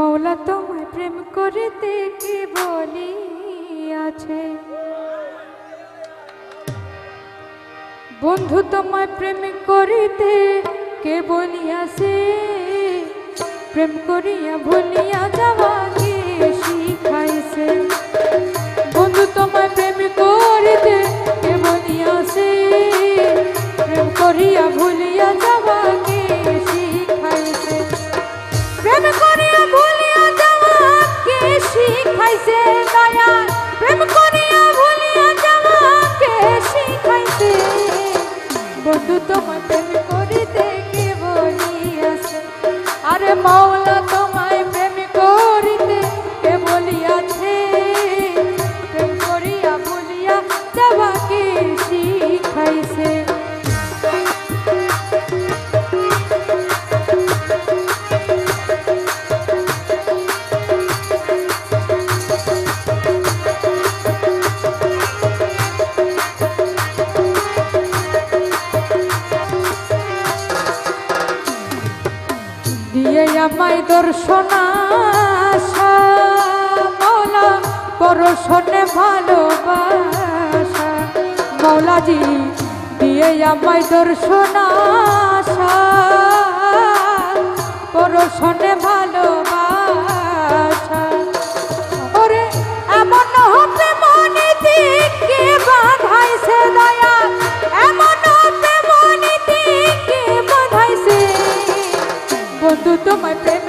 মৌলা তোমায় প্রেম করিতে কি বলি আছে বন্ধু তোমায় প্রেম করিতে কে বলিয়াছে। প্রেম করিয়া ভুলিয়া যাওয়া নাই দর্শনা মৌলা পরশনে ভালোবাসা। মৌলাজি দিয়ে আমায় দর্শনা পরশনে ভালো প্রেম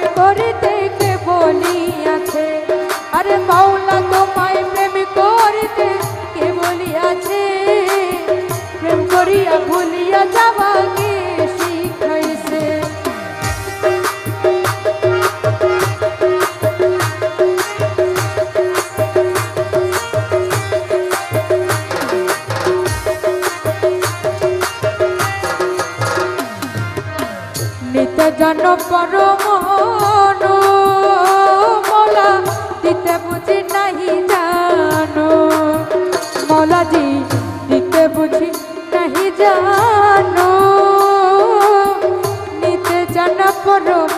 দেখে কে বলিয়াছে আরে মাওলা তোমায় প্রেম করিতে কে বলিয়াছে প্রেম করিয়া ভুলিয়া যাওয়া কে শিখাইছে? জীবন পরম মলা দিতে বুঝি নাহি জানো। মলাজি দিতে বুঝি নাহি জানো। নিতে জানা পরম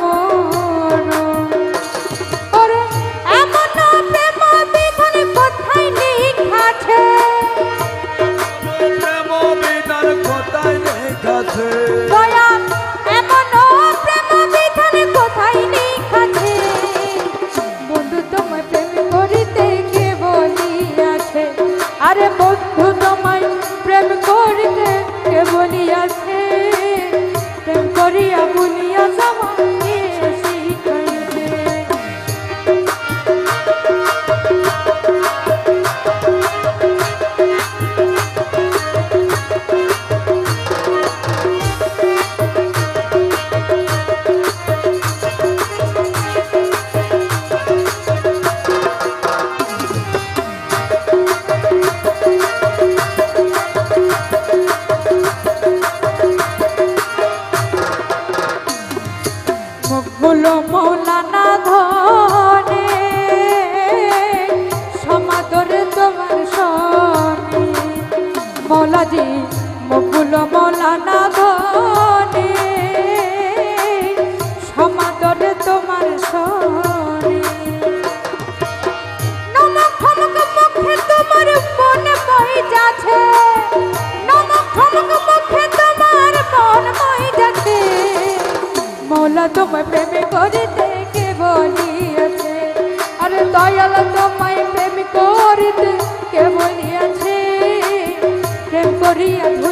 দয়াল তোমায় প্রেম করিতে কে বলিয়াছে প্রেম করিয়াছে